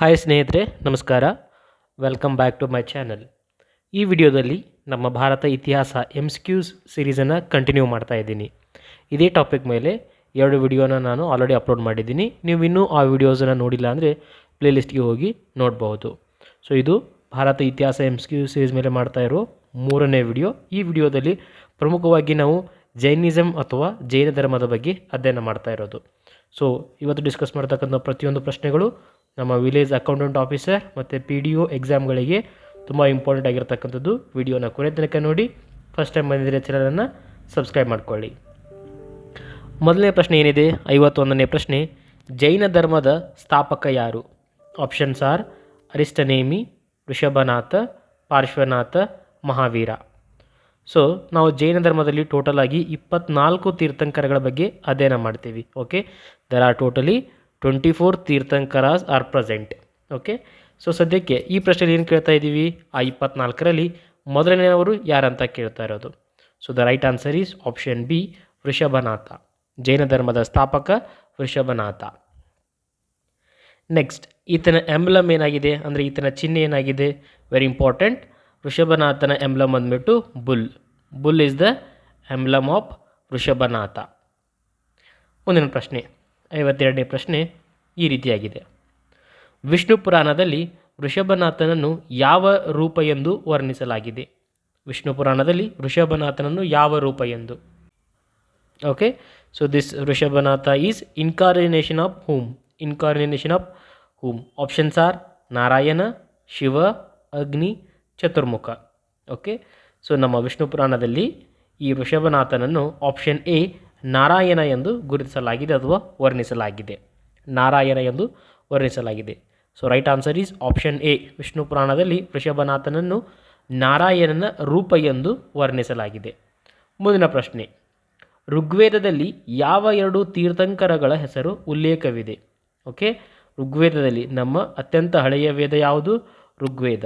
Hi ಸ್ನೇಹಿತರೆ, ನಮಸ್ಕಾರ. Welcome back to my channel ಈ ವಿಡಿಯೋದಲ್ಲಿ ನಮ್ಮ ಭಾರತ ಇತಿಹಾಸ ಎಂ ಸ್ಕ್ಯೂಸ್ ಸಿರೀಸನ್ನು ಕಂಟಿನ್ಯೂ ಮಾಡ್ತಾ ಇದ್ದೀನಿ. ಇದೇ ಟಾಪಿಕ್ ಮೇಲೆ ಎರಡು ವಿಡಿಯೋನ ನಾನು ಆಲ್ರೆಡಿ ಅಪ್ಲೋಡ್ ಮಾಡಿದ್ದೀನಿ. ನೀವು ಇನ್ನೂ ಆ ವಿಡಿಯೋಸನ್ನು ನೋಡಿಲ್ಲ ಅಂದರೆ ಪ್ಲೇಲಿಸ್ಟ್ಗೆ ಹೋಗಿ ನೋಡ್ಬೋದು. ಸೊ ಇದು ಭಾರತ ಇತಿಹಾಸ ಎಂ ಸಿರೀಸ್ ಮೇಲೆ ಮಾಡ್ತಾ ಇರೋ ಮೂರನೇ ವಿಡಿಯೋ. ಈ ವಿಡಿಯೋದಲ್ಲಿ ಪ್ರಮುಖವಾಗಿ ನಾವು ಜೈನಿಸಮ್ ಅಥವಾ ಜೈನ ಧರ್ಮದ ಬಗ್ಗೆ ಅಧ್ಯಯನ ಮಾಡ್ತಾ ಇರೋದು. ಸೊ ಇವತ್ತು ಡಿಸ್ಕಸ್ ಮಾಡ್ತಕ್ಕಂಥ ಪ್ರತಿಯೊಂದು ಪ್ರಶ್ನೆಗಳು ನಮ್ಮ ವಿಲೇಜ್ ಅಕೌಂಟೆಂಟ್ ಆಫೀಸರ್ ಮತ್ತು ಪಿ ಡಿ ಒ ಎಕ್ಸಾಮ್ಗಳಿಗೆ ತುಂಬ ಇಂಪಾರ್ಟೆಂಟ್ ಆಗಿರ್ತಕ್ಕಂಥದ್ದು ವಿಡಿಯೋನ ಕೊನೆ ತನಕ ನೋಡಿ. ಫಸ್ಟ್ ಟೈಮ್ ಬಂದಿದ್ದರೆ ಚಾನಲನ್ನು ಸಬ್ಸ್ಕ್ರೈಬ್ ಮಾಡ್ಕೊಳ್ಳಿ. ಮೊದಲನೇ ಪ್ರಶ್ನೆ ಏನಿದೆ? ಐವತ್ತೊಂದನೇ ಪ್ರಶ್ನೆ. ಜೈನ ಧರ್ಮದ ಸ್ಥಾಪಕ ಯಾರು? Options are Arishtanemi, Rishabhanatha, Parshvanatha, Mahavira. So ನಾವು ಜೈನ ಧರ್ಮದಲ್ಲಿ ಟೋಟಲ್ ಆಗಿ ಇಪ್ಪತ್ನಾಲ್ಕು ತೀರ್ಥಂಕರಗಳ ಬಗ್ಗೆ ಅಧ್ಯಯನ ಮಾಡ್ತೀವಿ. Okay there are totally twenty four tirthankaras are present. Okay so ಸದ್ಯಕ್ಕೆ ಈ ಪ್ರಶ್ನೆಯಲ್ಲಿ ಏನು ಕೇಳ್ತಾ ಇದ್ದೀವಿ? ಆ ಇಪ್ಪತ್ನಾಲ್ಕರಲ್ಲಿ ಮೊದಲನೆಯವರು ಯಾರಂತ ಕೇಳ್ತಾ ಇರೋದು? So the right answer is option B Vrishabhanatha. Jaina ಧರ್ಮದ ಸ್ಥಾಪಕ ವೃಷಭನಾಥ. ನೆಕ್ಸ್ಟ್ ಈತನ ಎಂಬ್ಲಮ್ ಏನಾಗಿದೆ? ಅಂದರೆ ಈತನ ಚಿಹ್ನೆ ಏನಾಗಿದೆ? ವೆರಿ ಇಂಪಾರ್ಟೆಂಟ್ ವೃಷಭನಾಥನ ಎಂಬ್ಲಮ್ ಅಂದ್ಬಿಟ್ಟು bull. Bull is the emblem of Vrishabhanatha. ಮುಂದಿನ ಪ್ರಶ್ನೆ, ಐವತ್ತೆರಡನೇ ಪ್ರಶ್ನೆ ಈ ರೀತಿಯಾಗಿದೆ. ವಿಷ್ಣು ಪುರಾಣದಲ್ಲಿ ಋಷಭನಾಥನನ್ನು ಯಾವ ರೂಪ ಎಂದು ವರ್ಣಿಸಲಾಗಿದೆ? ವಿಷ್ಣು ಪುರಾಣದಲ್ಲಿ ಋಷಭನಾಥನನ್ನು ಯಾವ ರೂಪ ಎಂದು? Okay so this Rishabhanatha is incarnation of whom incarnation of whom options are Narayana, Shiva, Agni, Chaturmukha. Okay so ನಮ್ಮ ವಿಷ್ಣು ಪುರಾಣದಲ್ಲಿ ಈ ಋಷಭನಾಥನನ್ನು ಆಪ್ಷನ್ ಎ ನಾರಾಯಣ ಎಂದು ಗುರುತಿಸಲಾಗಿದೆ ಅಥವಾ ವರ್ಣಿಸಲಾಗಿದೆ. ನಾರಾಯಣ ಎಂದು ವರ್ಣಿಸಲಾಗಿದೆ. So right answer is option A Vishnu ಪುರಾಣದಲ್ಲಿ ವೃಷಭನಾಥನನ್ನು ನಾರಾಯಣನ ರೂಪ ಎಂದು ವರ್ಣಿಸಲಾಗಿದೆ. ಮುಂದಿನ ಪ್ರಶ್ನೆ. ಋಗ್ವೇದದಲ್ಲಿ ಯಾವ ಎರಡು ತೀರ್ಥಂಕರಗಳ ಹೆಸರು ಉಲ್ಲೇಖವಿದೆ? ಓಕೆ ಋಗ್ವೇದದಲ್ಲಿ ನಮ್ಮ ಅತ್ಯಂತ ಹಳೆಯ ವೇದ ಯಾವುದು? ಋಗ್ವೇದ.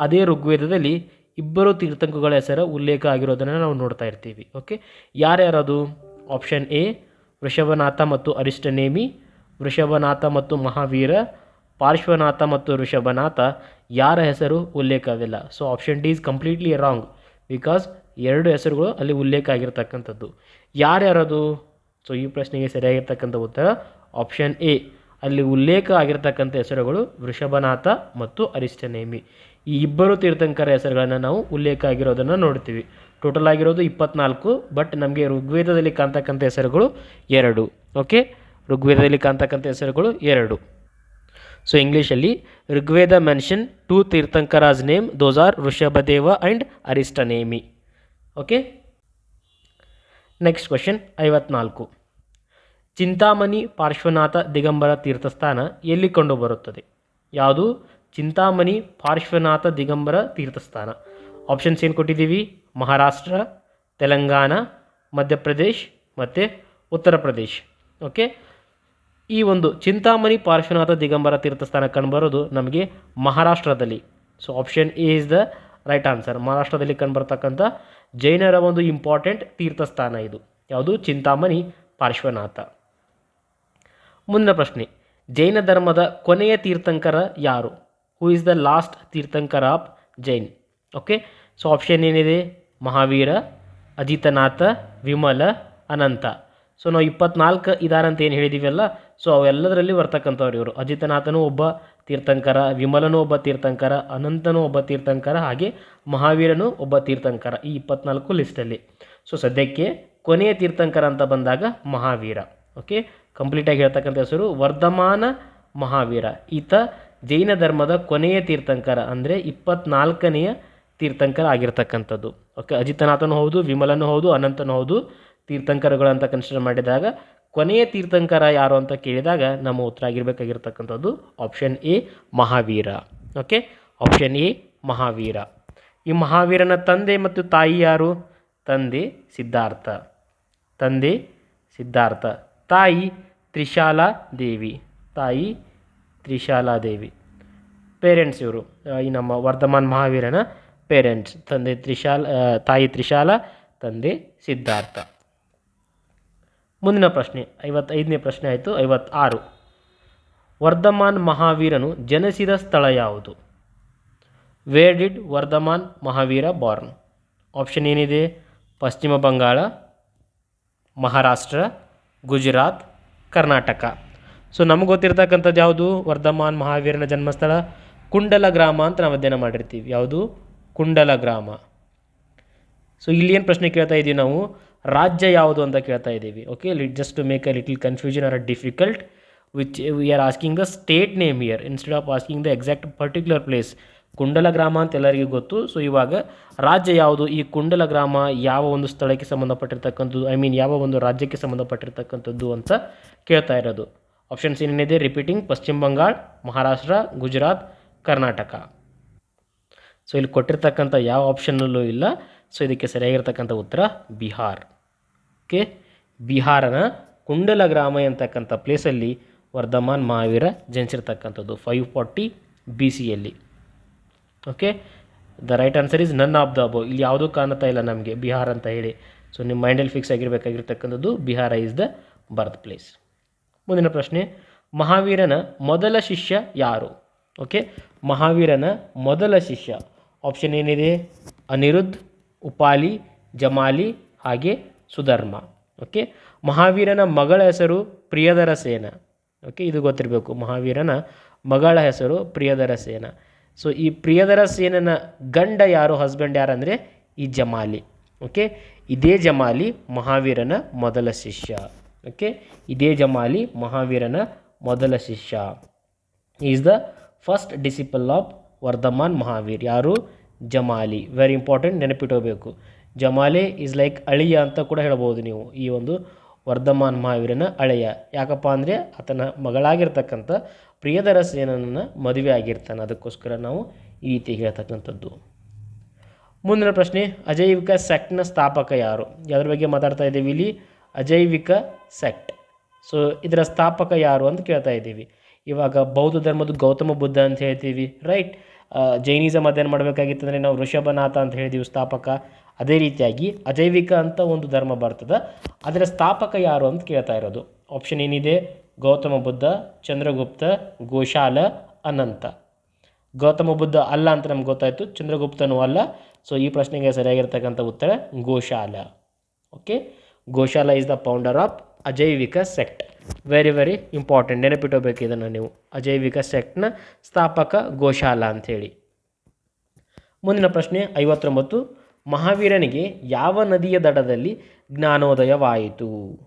ಅದೇ ಋಗ್ವೇದದಲ್ಲಿ ಇಬ್ಬರು ತೀರ್ಥಂಕಗಳ ಹೆಸರ ಉಲ್ಲೇಖ ಆಗಿರೋದನ್ನು ನಾವು ನೋಡ್ತಾ ಇರ್ತೀವಿ. ಓಕೆ ಯಾರ್ಯಾರದು? ಆಪ್ಷನ್ ಎ ವೃಷಭನಾಥ ಮತ್ತು ಅರಿಷ್ಟನೇಮಿ. ವೃಷಭನಾಥ ಮತ್ತು ಮಹಾವೀರ, ಪಾರ್ಶ್ವನಾಥ ಮತ್ತು ವೃಷಭನಾಥ, ಯಾರ ಹೆಸರು ಉಲ್ಲೇಖವಿಲ್ಲ so option D is completely wrong because ಎರಡು ಹೆಸರುಗಳು ಅಲ್ಲಿ ಉಲ್ಲೇಖ ಆಗಿರ್ತಕ್ಕಂಥದ್ದು. ಯಾರ್ಯಾರದು ಸೊ ಈ ಪ್ರಶ್ನೆಗೆ ಸರಿಯಾಗಿರ್ತಕ್ಕಂಥ ಉತ್ತರ ಆಪ್ಷನ್ ಎ ಅಲ್ಲಿ ಉಲ್ಲೇಖ ಆಗಿರ್ತಕ್ಕಂಥ ಹೆಸರುಗಳು ವೃಷಭನಾಥ ಮತ್ತು ಅರಿಷ್ಟನೇಮಿ. ಈ ಇಬ್ಬರು ತೀರ್ಥಂಕರ ಹೆಸರುಗಳನ್ನು ನಾವು ಉಲ್ಲೇಖ ಆಗಿರೋದನ್ನು ನೋಡ್ತೀವಿ. ಟೋಟಲ್ ಆಗಿರೋದು ಇಪ್ಪತ್ನಾಲ್ಕು ಬಟ್ ನಮಗೆ ಋಗ್ವೇದದಲ್ಲಿ ಕಾಣ್ತಕ್ಕಂಥ ಹೆಸರುಗಳು ಎರಡು. ಓಕೆ ಋಗ್ವೇದದಲ್ಲಿ ಕಾಣ್ತಕ್ಕಂಥ ಹೆಸರುಗಳು ಎರಡು. ಸೊ ಇಂಗ್ಲೀಷಲ್ಲಿ Rigveda mention two Tirthankaras name those are Vrishabhadeva and Arishtanemi. Okay next question ಐವತ್ನಾಲ್ಕು. ಚಿಂತಾಮಣಿ ಪಾರ್ಶ್ವನಾಥ ದಿಗಂಬರ ತೀರ್ಥಸ್ಥಾನ ಎಲ್ಲಿ ಕಂಡುಬರುತ್ತದೆ? ಯಾವುದು? ಚಿಂತಾಮಣಿ ಪಾರ್ಶ್ವನಾಥ ದಿಗಂಬರ ತೀರ್ಥಸ್ಥಾನ. ಆಪ್ಷನ್ಸ್ ಏನು ಕೊಟ್ಟಿದ್ದೀವಿ? ಮಹಾರಾಷ್ಟ್ರ, ತೆಲಂಗಾಣ, ಮಧ್ಯಪ್ರದೇಶ್ ಮತ್ತು ಉತ್ತರ ಪ್ರದೇಶ್ ಓಕೆ ಈ ಒಂದು ಚಿಂತಾಮಣಿ ಪಾರ್ಶ್ವನಾಥ ದಿಗಂಬರ ತೀರ್ಥಸ್ಥಾನ ಕಂಡುಬರೋದು ನಮಗೆ ಮಹಾರಾಷ್ಟ್ರದಲ್ಲಿ. So option A is the right answer ಮಹಾರಾಷ್ಟ್ರದಲ್ಲಿ ಕಂಡುಬರ್ತಕ್ಕಂಥ ಜೈನರ ಒಂದು ಇಂಪಾರ್ಟೆಂಟ್ ತೀರ್ಥಸ್ಥಾನ ಇದು. ಯಾವುದು? ಚಿಂತಾಮಣಿ ಪಾರ್ಶ್ವನಾಥ. ಮುಂದಿನ ಪ್ರಶ್ನೆ. ಜೈನ ಧರ್ಮದ ಕೊನೆಯ ತೀರ್ಥಂಕರ ಯಾರು? Who is the last tirthankara of Jain? Okay so option ಏನಿದೆ? ಮಹಾವೀರ, ಅಜಿತನಾಥ, ವಿಮಲ, ಅನಂತ. ಸೊ ನಾವು ಇಪ್ಪತ್ನಾಲ್ಕು ಇದಾರಂತ ಏನು ಹೇಳಿದ್ದೀವಲ್ಲ ಸೊ ಅವೆಲ್ಲದರಲ್ಲಿ ಬರ್ತಕ್ಕಂಥವ್ರು ಇವರು. ಅಜಿತನಾಥನೂ ಒಬ್ಬ ತೀರ್ಥಂಕರ, ವಿಮಲನೂ ಒಬ್ಬ ತೀರ್ಥಂಕರ, ಅನಂತನೂ ಒಬ್ಬ ತೀರ್ಥಂಕರ, ಹಾಗೆ ಮಹಾವೀರನೂ ಒಬ್ಬ ತೀರ್ಥಂಕರ ಈ ಇಪ್ಪತ್ನಾಲ್ಕು ಲಿಸ್ಟಲ್ಲಿ ಸೊ ಸದ್ಯಕ್ಕೆ ಕೊನೆಯ ತೀರ್ಥಂಕರ ಅಂತ ಬಂದಾಗ ಮಹಾವೀರ. ಓಕೆ ಕಂಪ್ಲೀಟಾಗಿ ಹೇಳ್ತಕ್ಕಂಥ ಹೆಸರು ವರ್ಧಮಾನ ಮಹಾವೀರ. ಈತ ಜೈನ ಧರ್ಮದ ಕೊನೆಯ ತೀರ್ಥಂಕರ ಅಂದರೆ ಇಪ್ಪತ್ನಾಲ್ಕನೆಯ ತೀರ್ಥಂಕರ ಆಗಿರ್ತಕ್ಕಂಥದ್ದು. ಓಕೆ ಅಜಿತನಾಥನೂ ಹೌದು, ವಿಮಲನೂ ಹೌದು, ಅನಂತನೂ ಹೌದು ತೀರ್ಥಂಕರಗಳು ಅಂತ ಕನ್ಸಿಡರ್ ಮಾಡಿದಾಗ ಕೊನೆಯ ತೀರ್ಥಂಕರ ಯಾರು ಅಂತ ಕೇಳಿದಾಗ ನಮ್ಮ ಉತ್ತರ ಆಗಿರಬೇಕಾಗಿರ್ತಕ್ಕಂಥದ್ದು option A Mahavira. Okay option A Mahavira. ಈ ಮಹಾವೀರನ ತಂದೆ ಮತ್ತು ತಾಯಿ ಯಾರು? ತಂದೆ ಸಿದ್ಧಾರ್ಥ. ತಂದೆ ಸಿದ್ಧಾರ್ಥ. ತಾಯಿ ತ್ರಿಶಾಲಾ ದೇವಿ. ತಾಯಿ ತ್ರಿಶಾಲಾ ದೇವಿ. ಪೇರೆಂಟ್ಸ್ ಇವರು. ಈ ನಮ್ಮ ವರ್ಧಮಾನ್ ಮಹಾವೀರನ ಪೇರೆಂಟ್ಸ್ ತಂದೆ ತ್ರಿಶಾಲ ತಾಯಿ ತ್ರಿಶಾಲ, ತಂದೆ ಸಿದ್ಧಾರ್ಥ. ಮುಂದಿನ ಪ್ರಶ್ನೆ, ಐವತ್ತೈದನೇ ಪ್ರಶ್ನೆ ಆಯಿತು, ಐವತ್ತಾರು. ವರ್ಧಮಾನ್ ಮಹಾವೀರನು ಜನಿಸಿದ ಸ್ಥಳ ಯಾವುದು? Where did Vardhaman Mahavira born option ಏನಿದೆ? ಪಶ್ಚಿಮ ಬಂಗಾಳ, ಮಹಾರಾಷ್ಟ್ರ, ಗುಜರಾತ್, ಕರ್ನಾಟಕ. ಸೊ ನಮಗೆ ಗೊತ್ತಿರ್ತಕ್ಕಂಥದ್ದು ಯಾವುದು? ವರ್ಧಮಾನ್ ಮಹಾವೀರನ ಜನ್ಮಸ್ಥಳ ಕುಂಡಲ ಗ್ರಾಮ ಅಂತ ನಾವು ಅಧ್ಯಯನ ಮಾಡಿರ್ತೀವಿ. ಯಾವುದು? ಕುಂಡಲ ಗ್ರಾಮ. ಸೊ ಇಲ್ಲಿ ಏನು ಪ್ರಶ್ನೆ ಕೇಳ್ತಾ ಇದ್ದೀವಿ ನಾವು? ರಾಜ್ಯ ಯಾವುದು ಅಂತ ಕೇಳ್ತಾ ಇದ್ದೀವಿ. Okay just to make a little confusion or a difficult which we are asking the state name here instead of asking the exact particular place Kundala Grama ಅಂತ ಎಲ್ಲರಿಗೂ ಗೊತ್ತು. ಸೊ ಇವಾಗ ರಾಜ್ಯ ಯಾವುದು? ಈ ಕುಂಡಲ ಗ್ರಾಮ ಯಾವ ಒಂದು ಸ್ಥಳಕ್ಕೆ ಸಂಬಂಧಪಟ್ಟಿರ್ತಕ್ಕಂಥದ್ದು? ಐ ಮೀನ್ ಯಾವ ಒಂದು ರಾಜ್ಯಕ್ಕೆ ಸಂಬಂಧಪಟ್ಟಿರ್ತಕ್ಕಂಥದ್ದು ಅಂತ ಕೇಳ್ತಾ ಇರೋದು. ಆಪ್ಷನ್ಸ್ ಏನೇನಿದೆ? ರಿಪೀಟಿಂಗ್ ಪಶ್ಚಿಮ ಬಂಗಾಳ ಮಹಾರಾಷ್ಟ್ರ ಗುಜರಾತ್ ಕರ್ನಾಟಕ ಸೊ ಇಲ್ಲಿ ಕೊಟ್ಟಿರ್ತಕ್ಕಂಥ ಯಾವ ಆಪ್ಷನ್ನಲ್ಲೂ ಇಲ್ಲ. ಸೊ ಇದಕ್ಕೆ ಸರಿಯಾಗಿರ್ತಕ್ಕಂಥ ಉತ್ತರ ಬಿಹಾರ್ ಓಕೆ ಬಿಹಾರನ ಕುಂಡಲ ಗ್ರಾಮ ಅಂತಕ್ಕಂಥ ಪ್ಲೇಸಲ್ಲಿ ವರ್ಧಮಾನ್ ಮಹಾವೀರ ಜನಿಸಿರ್ತಕ್ಕಂಥದ್ದು ಫೈವ್ ಫಾರ್ಟಿ ಬಿ ಸಿಯಲ್ಲಿ okay the right answer is none of the above ಇಲ್ಲಿ ಯಾವುದೂ ಕಾಣ್ತಾ ಇಲ್ಲ ನಮಗೆ ಬಿಹಾರ್ ಅಂತ ಹೇಳಿ. ಸೊ ನಿಮ್ಮ ಮೈಂಡಲ್ಲಿ fix ಆಗಿರಬೇಕಾಗಿರ್ತಕ್ಕಂಥದ್ದು Bihar is the birth place ಮುಂದಿನ ಪ್ರಶ್ನೆ, ಮಹಾವೀರನ ಮೊದಲ ಶಿಷ್ಯ ಯಾರು? ಓಕೆ ಮಹಾವೀರನ ಮೊದಲ ಶಿಷ್ಯ. ಆಪ್ಷನ್ ಏನಿದೆ? ಅನಿರುದ್ಧ್, ಉಪಾಲಿ, ಜಮಾಲಿ ಹಾಗೆ ಸುಧರ್ಮ. ಓಕೆ ಮಹಾವೀರನ ಮಗಳ ಹೆಸರು ಪ್ರಿಯದರ ಸೇನ. ಓಕೆ ಇದು ಗೊತ್ತಿರಬೇಕು. ಮಹಾವೀರನ ಮಗಳ ಹೆಸರು ಪ್ರಿಯದರ ಸೇನ. ಸೊ ಈ ಪ್ರಿಯದರ ಸೇನನ ಗಂಡ ಯಾರು? ಹಸ್ಬೆಂಡ್ ಯಾರಂದರೆ ಈ ಜಮಾಲಿ. ಓಕೆ ಇದೇ ಜಮಾಲಿ ಮಹಾವೀರನ ಮೊದಲ ಶಿಷ್ಯ. ಓಕೆ ಇದೇ ಜಮಾಲಿ ಮಹಾವೀರನ ಮೊದಲ ಶಿಷ್ಯ. Is the first disciple of Vardhaman Mahavir. ಯಾರು? ಜಮಾಲಿ. ವೆರಿ ಇಂಪಾರ್ಟೆಂಟ್ ನೆನಪಿಟ್ಕೋಬೇಕು. ಜಮಾಲೆ ಈಸ್ ಲೈಕ್ ಅಳಿಯ ಅಂತ ಕೂಡ ಹೇಳ್ಬೋದು ನೀವು ಈ ಒಂದು ವರ್ಧಮಾನ್ ಮಹಾವೀರನ ಅಳೆಯ. ಯಾಕಪ್ಪ ಅಂದರೆ ಆತನ ಮಗಳಾಗಿರ್ತಕ್ಕಂಥ ಪ್ರಿಯದರ ಸೇನನ ಮದುವೆ ಆಗಿರ್ತಾನೆ. ಅದಕ್ಕೋಸ್ಕರ ನಾವು ಈ ರೀತಿ ಹೇಳ್ತಕ್ಕಂಥದ್ದು. ಮುಂದಿನ ಪ್ರಶ್ನೆ, ಅಜೈವಿಕ ಸೆಕ್ಟ್ನ ಸ್ಥಾಪಕ ಯಾರು? ಯಾವ್ದ್ರ ಬಗ್ಗೆ ಮಾತಾಡ್ತಾ ಇದ್ದೀವಿ ಇಲ್ಲಿ? ಅಜೈವಿಕ ಸೆಕ್ಟ್ ಸೊ ಇದರ ಸ್ಥಾಪಕ ಯಾರು ಅಂತ ಕೇಳ್ತಾ ಇದ್ದೀವಿ. ಇವಾಗ ಬೌದ್ಧ ಧರ್ಮದ ಗೌತಮ ಬುದ್ಧ ಅಂತ ಹೇಳ್ತೀವಿ ರೈಟ್ ಜೈನಿಸಮ್ ಅಧ್ಯಯನ ಮಾಡಬೇಕಾಗಿತ್ತಂದರೆ ನಾವು ಋಷಭನಾಥ ಅಂತ ಹೇಳಿದ್ದೀವಿ ಸ್ಥಾಪಕ. ಅದೇ ರೀತಿಯಾಗಿ ಅಜೈವಿಕ ಅಂತ ಒಂದು ಧರ್ಮ ಬರ್ತದೆ. ಅದರ ಸ್ಥಾಪಕ ಯಾರು ಅಂತ ಕೇಳ್ತಾ ಇರೋದು. ಆಪ್ಷನ್ ಏನಿದೆ? ಗೌತಮ ಬುದ್ಧ, ಚಂದ್ರಗುಪ್ತ, ಗೋಶಾಲ, ಅನಂತ. ಗೌತಮ ಬುದ್ಧ ಅಲ್ಲ ಅಂತ ನಮ್ಗೆ ಗೊತ್ತಾಯಿತು, ಚಂದ್ರಗುಪ್ತನೂ ಅಲ್ಲ. ಸೊ ಈ ಪ್ರಶ್ನೆಗೆ ಸರಿಯಾಗಿರ್ತಕ್ಕಂಥ ಉತ್ತರ Goshala. Okay Goshala is the founder of Ajivika sect very very important ನೆನಪಿಟ್ಟೋಬೇಕು ಇದನ್ನು ನೀವು. ಅಜೈವಿಕ ಸೆಕ್ಟ್ನ ಸ್ಥಾಪಕ ಗೋಶಾಲ ಅಂಥೇಳಿ ಮುಂದಿನ ಪ್ರಶ್ನೆ ಐವತ್ತೊಂಬತ್ತು. ಮಹಾವೀರನಿಗೆ ಯಾವ ನದಿಯ ದಡದಲ್ಲಿ ಜ್ಞಾನೋದಯವಾಯಿತು?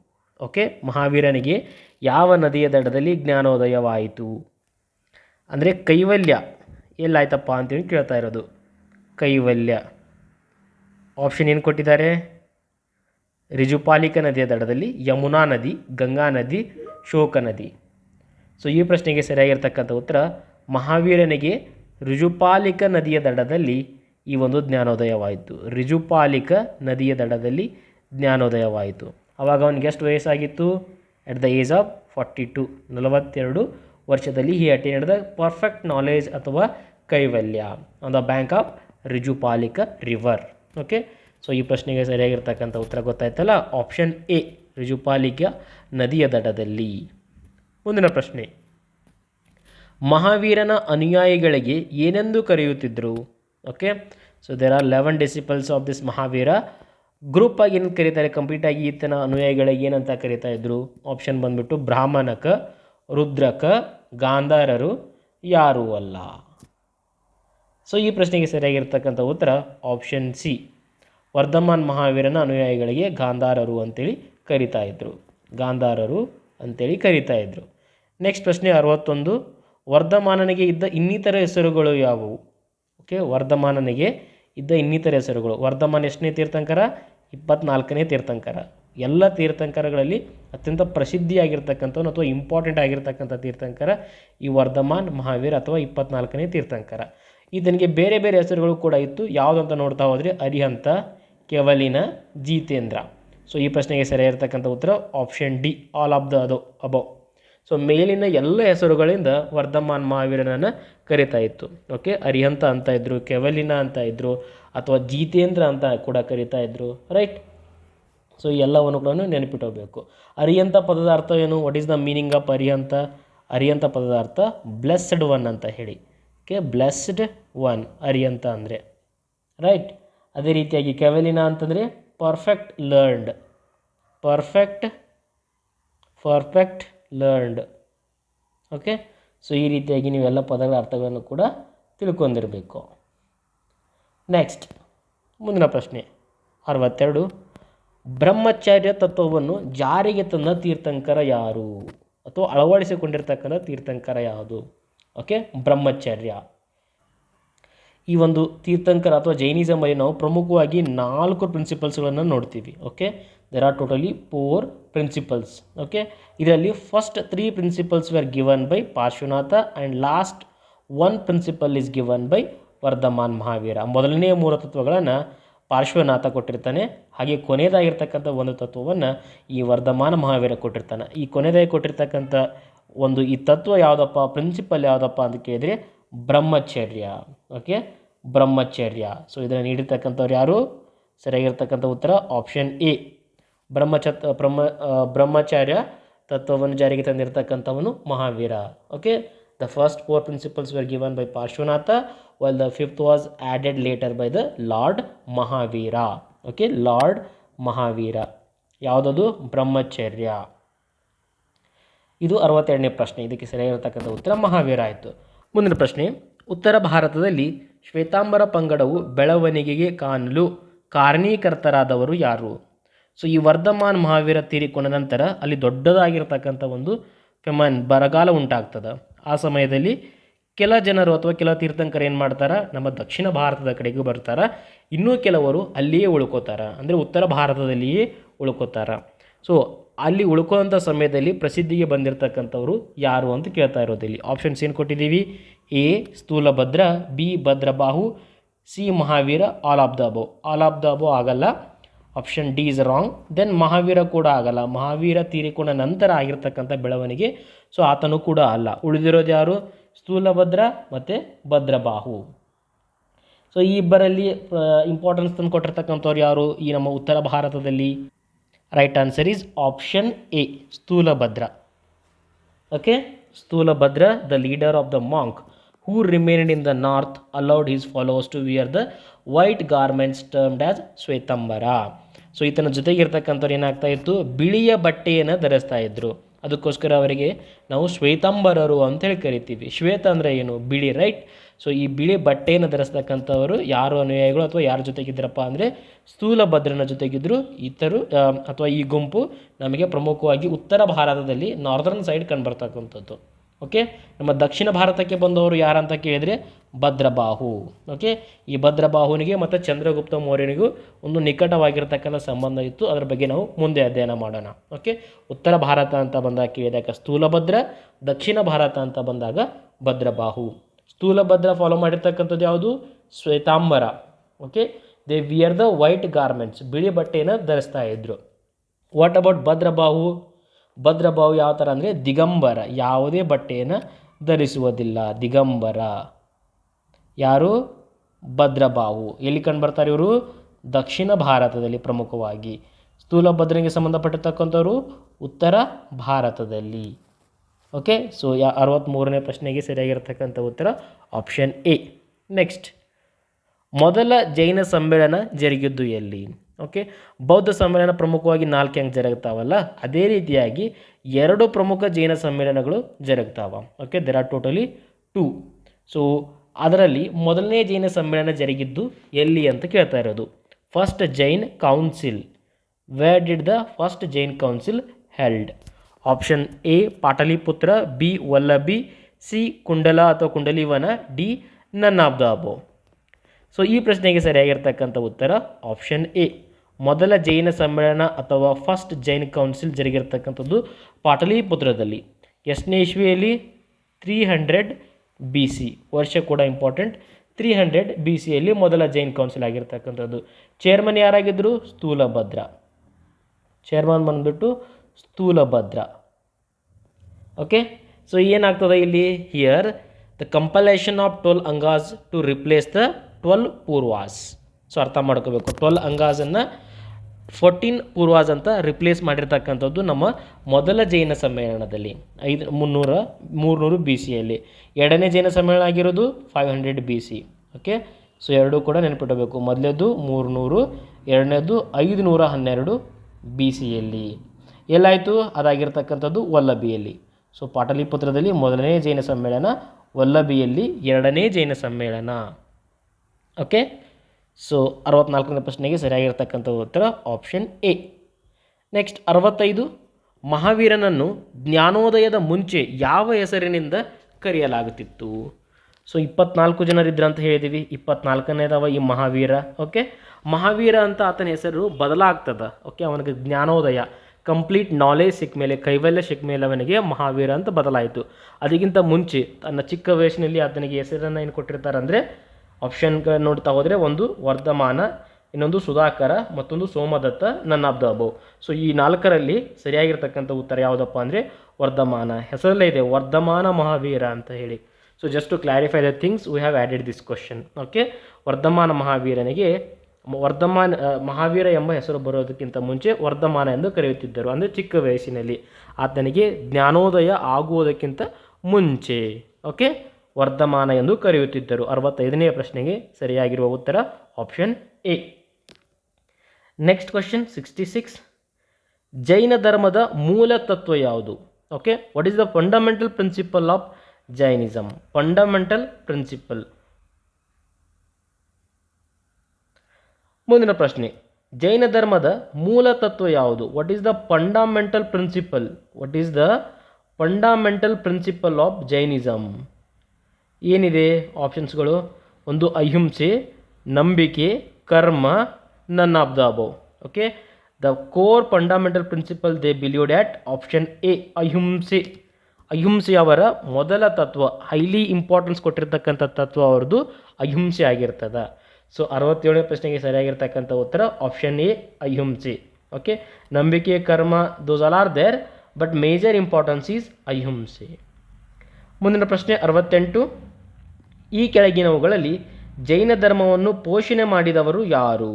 ಓಕೆ, ಮಹಾವೀರನಿಗೆ ಯಾವ ನದಿಯ ದಡದಲ್ಲಿ ಜ್ಞಾನೋದಯವಾಯಿತು? ಅಂದರೆ ಕೈವಲ್ಯ. ಎಲ್ಲಾಯ್ತಪ್ಪ ಅಂತೇಳಿ ಕೇಳ್ತಾ ಇರೋದು. ಕೈವಲ್ಯ. ಆಪ್ಷನ್ ಏನು ಕೊಟ್ಟಿದ್ದಾರೆ? ರಿಜುಪಾಲಿಕ ನದಿಯ ದಡದಲ್ಲಿ ಯಮುನಾ ನದಿ, ಗಂಗಾ ನದಿ, ಶೋಕ ನದಿ. ಸೊ ಈ ಪ್ರಶ್ನೆಗೆ ಸರಿಯಾಗಿರ್ತಕ್ಕಂಥ ಉತ್ತರ ಮಹಾವೀರನಿಗೆ ರಿಜುಪಾಲಿಕ ನದಿಯ ದಡದಲ್ಲಿ ಈ ಒಂದು ಜ್ಞಾನೋದಯವಾಯಿತು. ರಿಜುಪಾಲಿಕ ನದಿಯ ದಡದಲ್ಲಿ ಜ್ಞಾನೋದಯವಾಯಿತು. ಆವಾಗ ಅವನಿಗೆ ಎಷ್ಟು ವಯಸ್ಸಾಗಿತ್ತು? At the age of forty two ನಲವತ್ತೆರಡು ವರ್ಷದಲ್ಲಿ he attend the perfect knowledge ಅಥವಾ kaivalya on the bank of Rijupalika river okay so ಈ ಪ್ರಶ್ನೆಗೆ ಸರಿಯಾಗಿರ್ತಕ್ಕಂಥ ಉತ್ತರ ಗೊತ್ತಾಯ್ತಲ್ಲ? ಆಪ್ಷನ್ ಎ ರಿಜುಪಾಲಿಕ ನದಿಯ ದಡದಲ್ಲಿ. ಮುಂದಿನ ಪ್ರಶ್ನೆ. ಮಹಾವೀರನ ಅನುಯಾಯಿಗಳಿಗೆ ಏನೆಂದು ಕರೆಯುತ್ತಿದ್ದರು okay so there are eleven disciples of this Mahavira group ಆಗಿ ಏನು ಕರೀತಾರೆ? ಕಂಪ್ಲೀಟ್ ಆಗಿ ಈತನ ಅನುಯಾಯಿಗಳಿಗೆ ಏನಂತ ಕರೀತಾ ಇದ್ರು? ಆಪ್ಷನ್ ಬಂದ್ಬಿಟ್ಟು ಬ್ರಾಹ್ಮಣಕ, ರುದ್ರಕ, ಗಾಂಧಾರರು ಯಾರೂ ಅಲ್ಲ. ಸೊ ಈ ಪ್ರಶ್ನೆಗೆ ಸರಿಯಾಗಿರ್ತಕ್ಕಂಥ ಉತ್ತರ ಆಪ್ಷನ್ ಸಿ ವರ್ಧಮಾನ್ ಮಹಾವೀರನ ಅನುಯಾಯಿಗಳಿಗೆ ಗಾಂಧಾರರು ಅಂತೇಳಿ ಕರಿತಾ ಇದ್ರು. ಗಾಂಧಾರರು ಅಂತೇಳಿ ಕರಿತಾ ಇದ್ರು. ನೆಕ್ಸ್ಟ್ ಪ್ರಶ್ನೆ ಅರವತ್ತೊಂದು. ವರ್ಧಮಾನನಿಗೆ ಇದ್ದ ಇನ್ನಿತರ ಹೆಸರುಗಳು ಯಾವುವು? ಓಕೆ, ವರ್ಧಮಾನನಿಗೆ ಇದ್ದ ಇನ್ನಿತರ ಹೆಸರುಗಳು. ವರ್ಧಮಾನ ಎಷ್ಟನೇ ತೀರ್ಥಂಕರ? ಇಪ್ಪತ್ನಾಲ್ಕನೇ ತೀರ್ಥಂಕರ. ಎಲ್ಲ ತೀರ್ಥಂಕರಗಳಲ್ಲಿ ಅತ್ಯಂತ ಪ್ರಸಿದ್ಧಿಯಾಗಿರ್ತಕ್ಕಂಥವನು ಅಥವಾ ಇಂಪಾರ್ಟೆಂಟ್ ಆಗಿರ್ತಕ್ಕಂಥ ತೀರ್ಥಂಕರ ಈ ವರ್ಧಮಾನ್, ಮಹಾವೀರ್ ಅಥವಾ ಇಪ್ಪತ್ನಾಲ್ಕನೇ ತೀರ್ಥಂಕರ. ಇದನಿಗೆ ಬೇರೆ ಬೇರೆ ಹೆಸರುಗಳು ಕೂಡ ಇತ್ತು. ಯಾವುದಂತ ನೋಡ್ತಾ ಹೋದರೆ ಅರಿಹಂತ, ಕೆವಲಿನ, ಜಿತೇಂದ್ರ. ಸೊ ಈ ಪ್ರಶ್ನೆಗೆ ಸರಿಯಾಗಿರ್ತಕ್ಕಂಥ ಉತ್ತರ option D all of the ಅದು ಅಬೌವ್ ಸೊ ಮೇಲಿನ ಎಲ್ಲ ಹೆಸರುಗಳಿಂದ ವರ್ಧಮಾನ್ ಮಹಾವೀರನನ್ನು ಕರಿತಾ ಇತ್ತು. ಓಕೆ ಅರಿಹಂತ ಅಂತ ಇದ್ದರು ಕೆವಲಿನ ಅಂತ ಇದ್ದರು ಅಥವಾ ಜೀತೇಂದ್ರ ಅಂತ ಕೂಡ ಕರಿತಾ ಇದ್ದರು ರೈಟ್ ಸೊ ಈ ಎಲ್ಲವನ್ನು ಕೂಡ ನೆನಪಿಟ್ಟೋಗ್ಬೇಕು ಅರಿಹಂತ ಪದದ ಅರ್ಥವೇನು what is the meaning of Arihanta ಪದದ ಅರ್ಥ ಬ್ಲೆಸ್ಡ್ ಒನ್ ಅಂತ ಹೇಳಿ. ಓಕೆ ಬ್ಲೆಸ್ಡ್ ಒನ್ ಅರಿಯಂತ ಅಂದರೆ. ರೈಟ್ ಅದೇ ರೀತಿಯಾಗಿ ಕೆವಲಿನ ಅಂತಂದರೆ perfect learned perfect perfect learned okay so ಈ ರೀತಿಯಾಗಿ ನೀವೆಲ್ಲ ಪದಗಳ ಅರ್ಥಗಳನ್ನು ಕೂಡ ತಿಳ್ಕೊಂಡಿರಬೇಕು. ನೆಕ್ಸ್ಟ್ ಮುಂದಿನ ಪ್ರಶ್ನೆ. ಅರವತ್ತೆರಡು. ಬ್ರಹ್ಮಚರ್ಯ ತತ್ವವನ್ನು ಜಾರಿಗೆ ತಂದ ತೀರ್ಥಂಕರ ಯಾರು? ಅಥವಾ ಅಳವಡಿಸಿಕೊಂಡಿರ್ತಕ್ಕಂಥ ತೀರ್ಥಂಕರ ಯಾವುದು? ಓಕೆ ಬ್ರಹ್ಮಚರ್ಯ. ಈ ಒಂದು ತೀರ್ಥಂಕರ ಅಥವಾ ಜೈನಿಸಮಲ್ಲಿ ನಾವು ಪ್ರಮುಖವಾಗಿ ನಾಲ್ಕು ಪ್ರಿನ್ಸಿಪಲ್ಸ್ಗಳನ್ನು ನೋಡ್ತೀವಿ okay there are totally four principles okay ಇದರಲ್ಲಿ first three principles were given by Parshvanatha and last one principle is given by Vardhaman Mahavira ಮೊದಲನೆಯ ಮೂರು ತತ್ವಗಳನ್ನು ಪಾರ್ಶ್ವನಾಥ ಕೊಟ್ಟಿರ್ತಾನೆ. ಹಾಗೆ ಕೊನೆಯದಾಗಿರ್ತಕ್ಕಂಥ ಒಂದು ತತ್ವವನ್ನು ಈ ವರ್ಧಮಾನ ಮಹಾವೀರ ಕೊಟ್ಟಿರ್ತಾನೆ. ಈ ಕೊನೆಯದಾಗಿ ಕೊಟ್ಟಿರ್ತಕ್ಕಂಥ ಒಂದು ಈ ತತ್ವ ಯಾವುದಪ್ಪ ಪ್ರಿನ್ಸಿಪಲ್ ಯಾವುದಪ್ಪ ಅಂತ ಕೇಳಿದರೆ ಬ್ರಹ್ಮಚರ್ಯ. ಓಕೆ ಬ್ರಹ್ಮಚರ್ಯ. ಸೊ ಇದನ್ನು ನೀಡಿರ್ತಕ್ಕಂಥವ್ರು ಯಾರು? ಸರಿಯಾಗಿರ್ತಕ್ಕಂಥ ಉತ್ತರ ಆಪ್ಷನ್ ಎ ಬ್ರಹ್ಮಚತ್, ಬ್ರಹ್ಮ ಬ್ರಹ್ಮಚಾರ್ಯ ತತ್ವವನ್ನು ಜಾರಿಗೆ ತಂದಿರತಕ್ಕಂಥವನು Mahavira. Okay the first four principles were given by Parshvanatha while the fifth was added later by the lord Mahavira okay lord Mahavira ಯಾವುದದು? ಬ್ರಹ್ಮಚರ್ಯ. ಇದು ಅರವತ್ತೆರಡನೇ ಪ್ರಶ್ನೆ. ಇದಕ್ಕೆ ಸರಿಯಾಗಿರತಕ್ಕಂಥ ಉತ್ತರ ಮಹಾವೀರ ಆಯಿತು. ಮುಂದಿನ ಪ್ರಶ್ನೆ, ಉತ್ತರ ಭಾರತದಲ್ಲಿ ಶ್ವೇತಾಂಬರ ಪಂಗಡವು ಬೆಳವಣಿಗೆಗೆ ಕಾಣಲು ಕಾರಣೀಕರ್ತರಾದವರು ಯಾರು? ಸೊ ಈ ವರ್ಧಮಾನ್ ಮಹಾವೀರ ತೀರಿಕೊಂಡ ನಂತರ ಅಲ್ಲಿ ದೊಡ್ಡದಾಗಿರ್ತಕ್ಕಂಥ ಒಂದು ಫೆಮನ್ ಬರಗಾಲ ಉಂಟಾಗ್ತದೆ. ಆ ಸಮಯದಲ್ಲಿ ಕೆಲ ಜನರು ಅಥವಾ ಕೆಲ ತೀರ್ಥಂಕರ ಏನು ಮಾಡ್ತಾರೆ? ನಮ್ಮ ದಕ್ಷಿಣ ಭಾರತದ ಕಡೆಗೂ ಬರ್ತಾರೆ. ಇನ್ನೂ ಕೆಲವರು ಅಲ್ಲಿಯೇ ಉಳ್ಕೋತಾರ. ಅಂದರೆ ಉತ್ತರ ಭಾರತದಲ್ಲಿಯೇ ಉಳ್ಕೋತಾರ. ಸೊ ಅಲ್ಲಿ ಉಳ್ಕೊಳ್ಳೋಂಥ ಸಮಯದಲ್ಲಿ ಪ್ರಸಿದ್ಧಿಗೆ ಬಂದಿರತಕ್ಕಂಥವ್ರು ಯಾರು ಅಂತ ಕೇಳ್ತಾ ಇರೋದು ಇಲ್ಲಿ ಆಪ್ಷನ್ಸ್ ಏನು ಕೊಟ್ಟಿದ್ದೀವಿ? A, Sthulabhadra, B, Bhadrabahu, C, Mahavira all of the above all of the above ಆಗಲ್ಲ. Option D is wrong then Mahavira ಕೂಡ ಆಗಲ್ಲ. ಮಹಾವೀರ ತೀರಿಕೊಂಡ ನಂತರ ಆಗಿರ್ತಕ್ಕಂಥ ಬೆಳವಣಿಗೆ ಸೊ ಆತನು ಕೂಡ ಅಲ್ಲ. ಉಳಿದಿರೋದು ಯಾರು? ಸ್ಥೂಲಭದ್ರ ಮತ್ತು ಭದ್ರಬಾಹು. ಸೊ ಈ ಇಬ್ಬರಲ್ಲಿ ಇಂಪಾರ್ಟೆನ್ಸ್ ತಂದು ಕೊಟ್ಟಿರ್ತಕ್ಕಂಥವ್ರು ಯಾರು? ಈ ನಮ್ಮ ಉತ್ತರ ಭಾರತದಲ್ಲಿ. Right answer is option A Sthulabhadra okay Sthulabhadra the leader of the monk who remained in the north allowed his followers to wear the white garments termed as Shvetambara so ಈತನ ಜೊತೆಗಿರ್ತಕ್ಕಂಥವ್ರು ಏನಾಗ್ತಾ ಇತ್ತು? ಬಿಳಿಯ ಬಟ್ಟೆಯನ್ನು ಧರಿಸ್ತಾ ಇದ್ರು. ಅದಕ್ಕೋಸ್ಕರ ಅವರಿಗೆ ನಾವು ಶ್ವೇತಾಂಬರರು ಅಂತೇಳಿ ಕರಿತೀವಿ. ಶ್ವೇತ ಅಂದರೆ ಏನು? ಬಿಳಿ ರೈಟ್ ಸೊ ಈ ಬಿಳಿ ಬಟ್ಟೆಯನ್ನು ಧರಿಸ್ತಕ್ಕಂಥವರು ಯಾರು ಅನುಯಾಯಿಗಳು ಅಥವಾ ಯಾರ ಜೊತೆಗಿದ್ದರಪ್ಪ ಅಂದರೆ ಸ್ಥೂಲಭದ್ರನ ಜೊತೆಗಿದ್ರು ಇತರು ಅಥವಾ ಈ ಗುಂಪು ನಮಗೆ ಪ್ರಮುಖವಾಗಿ ಉತ್ತರ ಭಾರತದಲ್ಲಿ ನಾರ್ದರ್ನ್ ಸೈಡ್ ಕಂಡುಬರ್ತಕ್ಕಂಥದ್ದು ಓಕೆ ನಮ್ಮ ದಕ್ಷಿಣ ಭಾರತಕ್ಕೆ ಬಂದವರು ಯಾರಂತ ಕೇಳಿದರೆ ಭದ್ರಬಾಹು. ಓಕೆ ಈ ಭದ್ರಬಾಹುನಿಗೆ ಮತ್ತು ಚಂದ್ರಗುಪ್ತ ಮೌರ್ಯನಿಗೂ ಒಂದು ನಿಕಟವಾಗಿರ್ತಕ್ಕಂಥ ಸಂಬಂಧ ಇತ್ತು. ಅದರ ಬಗ್ಗೆ ನಾವು ಮುಂದೆ ಅಧ್ಯಯನ ಮಾಡೋಣ. ಓಕೆ ಉತ್ತರ ಭಾರತ ಅಂತ ಬಂದಾಗ ಕೇಳಿದಾಗ ಸ್ಥೂಲಭದ್ರ, ದಕ್ಷಿಣ ಭಾರತ ಅಂತ ಬಂದಾಗ ಭದ್ರಬಾಹು. ಸ್ಥೂಲಭದ್ರ ಫಾಲೋ ಮಾಡಿರ್ತಕ್ಕಂಥದ್ದು ಯಾವುದು? Shvetambara. Okay they wear the white garments ಬಿಳಿ ಬಟ್ಟೆಯನ್ನು ಧರಿಸ್ತಾ ಇದ್ರು. What about Bhadrabahu? ಭದ್ರಬಾಹು ಯಾವ ಥರ ಅಂದರೆ ದಿಗಂಬರ, ಯಾವುದೇ ಬಟ್ಟೆಯನ್ನು ಧರಿಸುವುದಿಲ್ಲ. ದಿಗಂಬರ. ಯಾರು? ಭದ್ರಭಾವು ಎಲ್ಲಿ ಕಂಡುಬರ್ತಾರೆ ಇವರು? ದಕ್ಷಿಣ ಭಾರತದಲ್ಲಿ ಪ್ರಮುಖವಾಗಿ. ಸ್ಥೂಲ ಭದ್ರನಿಗೆ ಸಂಬಂಧಪಟ್ಟಿರ್ತಕ್ಕಂಥವ್ರು ಉತ್ತರ ಭಾರತದಲ್ಲಿ. ಓಕೆ ಸೊ ಯಾ ಅರವತ್ತ್ಮೂರನೇ ಪ್ರಶ್ನೆಗೆ ಸರಿಯಾಗಿರ್ತಕ್ಕಂಥ ಉತ್ತರ ಆಪ್ಷನ್ ಎ ನೆಕ್ಸ್ಟ್ ಮೊದಲ ಜೈನ ಸಮ್ಮೇಳನ ಜರುಗಿದ್ದು ಎಲ್ಲಿ? ಓಕೆ ಬೌದ್ಧ ಸಮ್ಮೇಳನ ಪ್ರಮುಖವಾಗಿ ನಾಲ್ಕು ಹೆಂಗೆ ಜರುಗ್ತಾವಲ್ಲ? ಅದೇ ರೀತಿಯಾಗಿ ಎರಡು ಪ್ರಮುಖ ಜೈನ ಸಮ್ಮೇಳನಗಳು ಜರುಗ್ತಾವ. Okay there are totally two so ಅದರಲ್ಲಿ ಮೊದಲನೇ ಜೈನ ಸಮ್ಮೇಳನ ಜರುಗಿದ್ದು ಎಲ್ಲಿ ಅಂತ ಕೇಳ್ತಾ ಇರೋದು. First Jain council where did the first Jain council held option A Pataliputra B Vallabhi C Kundala ಅಥವಾ Kundalivana D none of the so ಈ ಪ್ರಶ್ನೆಗೆ ಸರಿಯಾಗಿರ್ತಕ್ಕಂಥ ಉತ್ತರ ಆಪ್ಷನ್ ಎ ಮೊದಲ ಜೈನ ಸಮ್ಮೇಳನ ಅಥವಾ ಫಸ್ಟ್ ಜೈನ್ ಕೌನ್ಸಿಲ್ ಜರುಗಿರ್ತಕ್ಕಂಥದ್ದು ಪಾಟಲಿಪುತ್ರದಲ್ಲಿ. ಎಷ್ಟನೇ ಇಸ್ವಿಯಲ್ಲಿ? ತ್ರೀ ಹಂಡ್ರೆಡ್ ಬಿ ಸಿ ವರ್ಷ ಕೂಡ ಇಂಪಾರ್ಟೆಂಟ್ ತ್ರೀ ಹಂಡ್ರೆಡ್ ಬಿ ಸಿಯಲ್ಲಿ ಮೊದಲ ಜೈನ್ ಕೌನ್ಸಿಲ್ ಆಗಿರ್ತಕ್ಕಂಥದ್ದು. ಚೇರ್ಮನ್ ಯಾರಾಗಿದ್ದರು ಸ್ಥೂಲಭದ್ರ. ಚೇರ್ಮನ್ ಬಂದುಬಿಟ್ಟು ಸ್ಥೂಲಭದ್ರ. ಓಕೆ ಸೊ ಏನಾಗ್ತದೆ ಇಲ್ಲಿ? Here the compilation of whole angas to replace the twelve purvas. So ಅರ್ಥ ಮಾಡ್ಕೋಬೇಕು. ಟ್ವೆಲ್ ಅಂಗಾಜನ್ನು ಫೋರ್ಟೀನ್ ಪೂರ್ವಾಸ್ ಅಂತ ರಿಪ್ಲೇಸ್ ಮಾಡಿರ್ತಕ್ಕಂಥದ್ದು ನಮ್ಮ ಮೊದಲ ಜೈನ ಸಮ್ಮೇಳನದಲ್ಲಿ. ಐದು, ಮುನ್ನೂರ, ಮೂರುನೂರು ಬಿ ಸಿಯಲ್ಲಿ ಎರಡನೇ ಜೈನ ಸಮ್ಮೇಳನ ಆಗಿರೋದು five hundred B C okay so ಎರಡೂ ಕೂಡ ನೆನಪಿಡಬೇಕು ಮೊದಲೇದು ಮೂರುನೂರು, ಎರಡನೇದು ಐದು ನೂರ ಹನ್ನೆರಡು ಬಿ ಸಿಯಲ್ಲಿ ಎಲ್ಲಾಯಿತು? ಅದಾಗಿರ್ತಕ್ಕಂಥದ್ದು ವಲ್ಲಭಿಯಲ್ಲಿ ಸೊ ಪಾಟಲಿಪುತ್ರದಲ್ಲಿ ಮೊದಲನೇ ಜೈನ ಸಮ್ಮೇಳನ ವಲ್ಲಭಿಯಲ್ಲಿ ಎರಡನೇ ಜೈನ ಸಮ್ಮೇಳನ. ಓಕೆ ಸೊ ಅರವತ್ನಾಲ್ಕನೇ ಪ್ರಶ್ನೆಗೆ ಸರಿಯಾಗಿರ್ತಕ್ಕಂಥ ಉತ್ತರ ಆಪ್ಷನ್ ಎ ನೆಕ್ಸ್ಟ್ ಅರವತ್ತೈದು, ಮಹಾವೀರನನ್ನು ಜ್ಞಾನೋದಯದ ಮುಂಚೆ ಯಾವ ಹೆಸರಿನಿಂದ ಕರೆಯಲಾಗುತ್ತಿತ್ತು? ಸೊ ಇಪ್ಪತ್ನಾಲ್ಕು ಜನರಿದ್ರು ಅಂತ ಹೇಳಿದ್ದೀವಿ ಇಪ್ಪತ್ನಾಲ್ಕನೇದವ ಈ ಮಹಾವೀರ. ಓಕೆ ಮಹಾವೀರ ಅಂತ ಆತನ ಹೆಸರು ಬದಲಾಗ್ತದ. ಓಕೆ ಅವನಿಗೆ ಜ್ಞಾನೋದಯ ಕಂಪ್ಲೀಟ್ ನಾಲೆಜ್ ಸಿಕ್ಕ ಮೇಲೆ, ಕೈವಲ್ಯ ಸಿಕ್ಕ ಅವನಿಗೆ ಮಹಾವೀರ ಅಂತ ಬದಲಾಯಿತು. ಅದಕ್ಕಿಂತ ಮುಂಚೆ, ತನ್ನ ಚಿಕ್ಕ ವಯಸ್ಸಿನಲ್ಲಿ ಆತನಿಗೆ ಹೆಸರನ್ನು ಏನು ಕೊಟ್ಟಿರ್ತಾರೆ ಅಂದರೆ ಆಪ್ಷನ್ಗಳು ನೋಡ್ತಾ ಹೋದರೆ ಒಂದು ವರ್ಧಮಾನ, ಇನ್ನೊಂದು ಸುಧಾಕರ, ಮತ್ತೊಂದು ಸೋಮದತ್ತ, ನನ್ನ ಆಫ್ ದ ಸೊ ಈ ನಾಲ್ಕರಲ್ಲಿ ಸರಿಯಾಗಿರ್ತಕ್ಕಂಥ ಉತ್ತರ ಯಾವುದಪ್ಪ ಅಂದರೆ ವರ್ಧಮಾನ. ಹೆಸರಲ್ಲೇ ಇದೆ, ವರ್ಧಮಾನ ಮಹಾವೀರ ಅಂತ ಹೇಳಿ. So just to clarify the things we have added this question okay Vardhamana ಮಹಾವೀರನಿಗೆ, Vardhamana Mahavira ಎಂಬ ಹೆಸರು ಬರೋದಕ್ಕಿಂತ ಮುಂಚೆ ವರ್ಧಮಾನ ಎಂದು ಕರೆಯುತ್ತಿದ್ದರು. ಅಂದರೆ ಚಿಕ್ಕ ವಯಸ್ಸಿನಲ್ಲಿ. ಆತನಿಗೆ ಜ್ಞಾನೋದಯ ಆಗುವುದಕ್ಕಿಂತ ಮುಂಚೆ. ಓಕೆ ವರ್ಧಮಾನ ಎಂದು ಕರೆಯುತ್ತಿದ್ದರು. ಅರವತ್ತೈದನೆಯ ಪ್ರಶ್ನೆಗೆ ಸರಿಯಾಗಿರುವ ಉತ್ತರ option A next question sixty six Jaina ಧರ್ಮದ ಮೂಲ ತತ್ವ ಯಾವುದು? Okay what is the fundamental principle of Jainism fundamental principle ಮುಂದಿನ ಪ್ರಶ್ನೆ, ಜೈನ ಧರ್ಮದ ಮೂಲ ತತ್ವ ಯಾವುದು? What is the fundamental principle what is the fundamental principle of Jainism ಏನಿದೆ ಆಪ್ಷನ್ಸ್ಗಳು ಒಂದು ಅಹಿಂಸೆ, ನಂಬಿಕೆ, ಕರ್ಮ none of the above okay the core fundamental principle they believe that option A ahimsa ಅವರ ಮೊದಲ ತತ್ವ ಹೈಲಿ ಇಂಪಾರ್ಟೆನ್ಸ್ ಕೊಟ್ಟಿರ್ತಕ್ಕಂಥ ತತ್ವ ಅವ್ರದ್ದು ಅಹಿಂಸೆ ಆಗಿರ್ತದೆ. ಸೊ ಅರವತ್ತೇಳನೇ ಪ್ರಶ್ನೆಗೆ ಸರಿಯಾಗಿರ್ತಕ್ಕಂಥ ಉತ್ತರ ಆಪ್ಷನ್ ಎ ಅಹಿಂಸೆ. ಓಕೆ ನಂಬಿಕೆ, ಕರ್ಮ those all are there but major importance is ahimsa. ಮುಂದಿನ ಪ್ರಶ್ನೆ ಅರವತ್ತೆಂಟು. ಈ ಕೆಳಗಿನವುಗಳಲ್ಲಿ ಜೈನ ಧರ್ಮವನ್ನು ಪೋಷಣೆ ಮಾಡಿದವರು ಯಾರು?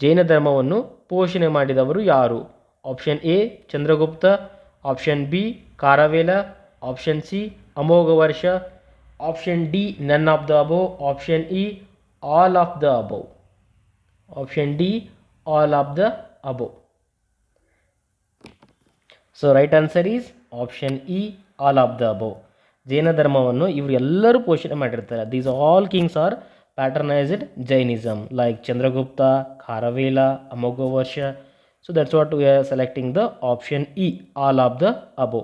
ಜೈನ ಧರ್ಮವನ್ನು ಪೋಷಣೆ ಮಾಡಿದವರು ಯಾರು? Option A, Chandragupta, option B, Kharavela, option C, Amoghavarsha, option D, none of the above option E, all of the above option D, all of the above so right answer is option E all of the above Jaina ಧರ್ಮವನ್ನು ಇವರು ಎಲ್ಲರೂ ಪೋಷಣೆ ಮಾಡಿರ್ತಾರೆ. These all kings are patronized Jainism like Chandragupta Kharavela Amoghavarsha so that's what we are selecting the option E all of the above